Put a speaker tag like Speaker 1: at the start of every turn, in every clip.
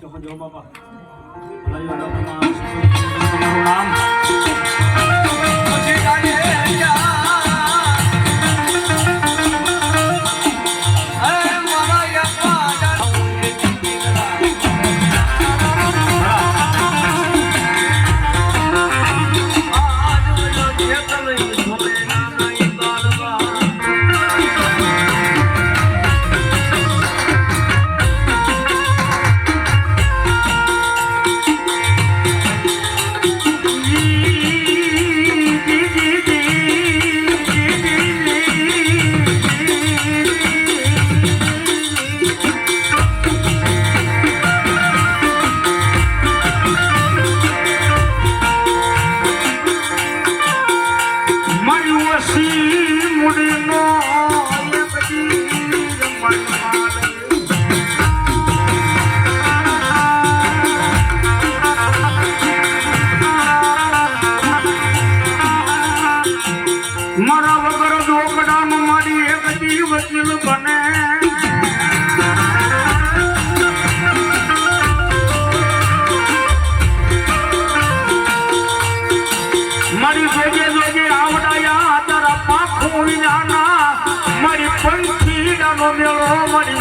Speaker 1: Johan Johan Bapak. Melayu Bapak. પર લોકડામ મારી
Speaker 2: એક જીવ દિલ બને.
Speaker 1: મારી જોજે જોજે આવડાયા તારા પાખું વિનાના મારી પંખીડાનો મેળો મારી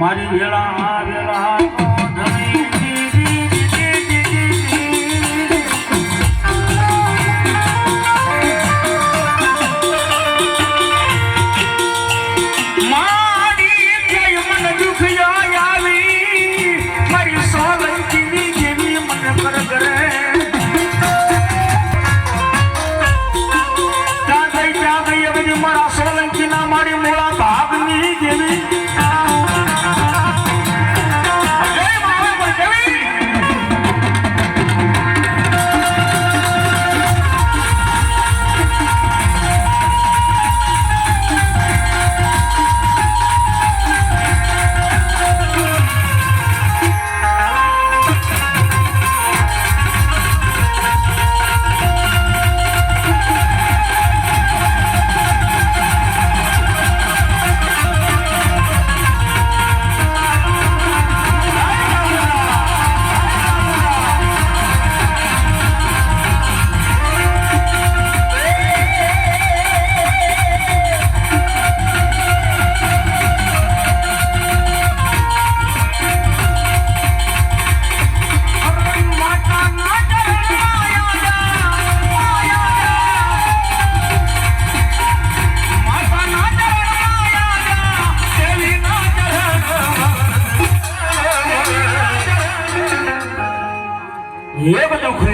Speaker 1: મારી વેળા વેળા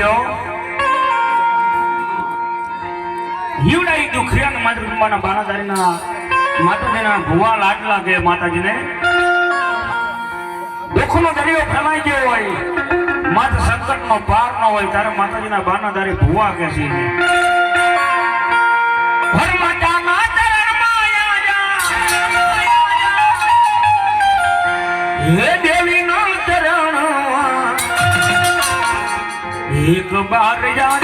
Speaker 1: ખુલ્યો હિવડાઈ દુખિયા ને માતૃમાના બાણાદારીના માતાજીના ભુવા લાડલા ગયા માતાજીને દુઃખનો દરિયો ફેલાઈ ગયો હોય માત્ર સંકટનો પાર ન હોય, ત્યારે માતાજીના બાનાધારી ભુવા કે છે. હર માતાના एक बार याद